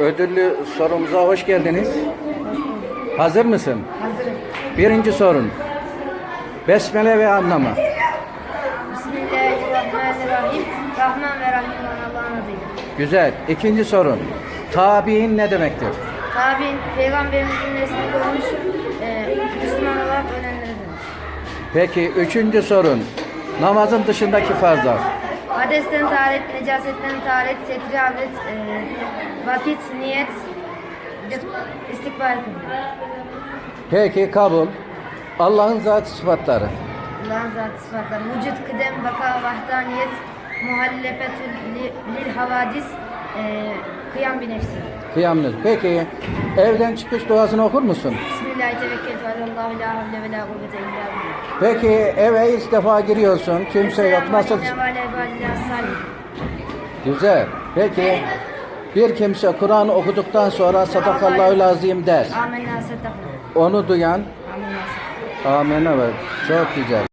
Ödüllü sorumuza hoş geldiniz. Hazır mısın? Hazırım. Birinci sorun. Besmele ve anlamı. Bismillahirrahmanirrahim. Rahman ve Rahim olan Allah'ın adıyla. Güzel. İkinci sorun. Tabi'in ne demektir? Tabi'in peygamberimizin neslinde olmuş e, Müslüman olarak ölenleridir. Peki üçüncü sorun. Namazın dışındaki farzlar. Adesten taharet, necasetten taharet, setri avret, e, vakit, niyet, istikbal. Peki kabul. Allah'ın zat sıfatları. Allah'ın zatı sıfatları. Vücut, kıdem, baka, vahdaniyet, muhallefetül li- lil havadis, e, kıyam bir nefsi. Kıyamınız. Peki evden çıkış duasını okur musun? Bismillahi tevekkeltu alallah la havle ve la kuvvete illa billah. Peki eve ilk defa giriyorsun. Kimse yok. Nasıl? Ve. Güzel. Peki bir kimse Kur'an okuduktan sonra sadakallahu lazim der. Onu duyan Amenna ver. Çok güzel.